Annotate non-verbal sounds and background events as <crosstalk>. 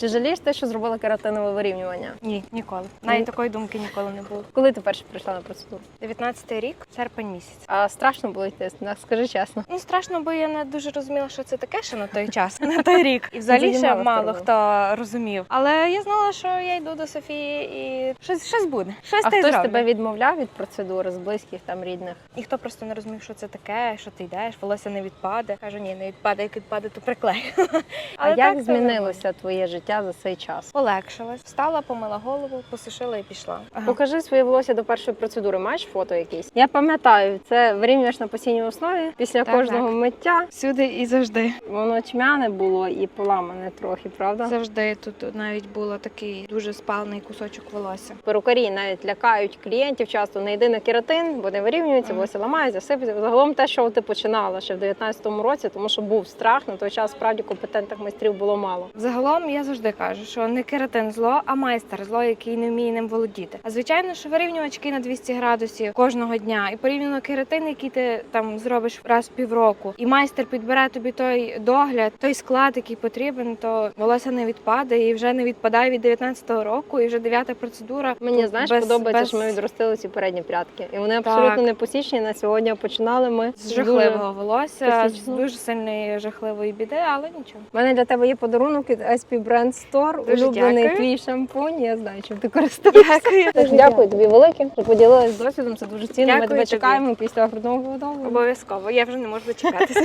Чи жалієш те, що зробила кератинове вирівнювання? Ні, ніколи. Навіть такої думки ніколи не було. Коли ти перше прийшла на процедуру? 19-й рік, серпень місяць. А страшно було йти? Скажи чесно. Ну страшно, бо я не дуже розуміла, що це таке ще на той час, <laughs> на той рік. І взагалі ще мало хто розумів. Але я знала, що я йду до Софії і щось, щось буде. Щось А й хтось тебе відмовляв від процедури з близьких там рідних? Ніхто просто не розумів, що це таке, що ти йдеш, волосся не відпаде. Кажу, ні, не відпаде, як відпаде, то приклею. <laughs> А як змінилося твоє життя за цей час? Полегшилась, встала, помила голову, посушила і пішла. Покажи своє волосся до першої процедури. Маєш фото якесь? Я пам'ятаю, це вирівнюєш на постійній основі після Так, кожного миття. Всюди і завжди. Воно тьмяне було і поламане трохи, правда? Завжди тут навіть було такий дуже спалений кусочок волосся. Перукарі навіть лякають клієнтів часто не йди на кератин, бо не вирівнюється, Ага. волосся ламається, сипеться. Загалом те, що ти починала ще в 19-му році, тому що був страх на той час. Справді компетентних майстрів було мало. Загалом я завжди кажу, що не кератин зло, а майстер зло, який не вміє ним володіти. А звичайно, що вирівнювачки на 200 градусів кожного дня, і порівняно кератин, який ти там зробиш раз в півроку, і майстер підбере тобі той догляд, той склад, який потрібен, то волосся не відпаде і вже не відпадає від 19-го року, і вже дев'ята процедура. Мені знаєш, без- подобається, без- що ми відростили ці передні прядки, і вони абсолютно не посічені. На сьогодні починали ми з жахливого волосся, з дуже сильної жахливої біди, але нічого. У мене для тебе є подарунок від SP Brand Store, Дуже улюблений дякую. твій шампунь. Я знаю, чим ти користуєшся. Дякую. Дуже дякую тобі велике, що з досвідом. Це дуже цінно. Ми тебе тобі. чекаємо після грудного видову. Обов'язково. Я вже не можу дочекатися.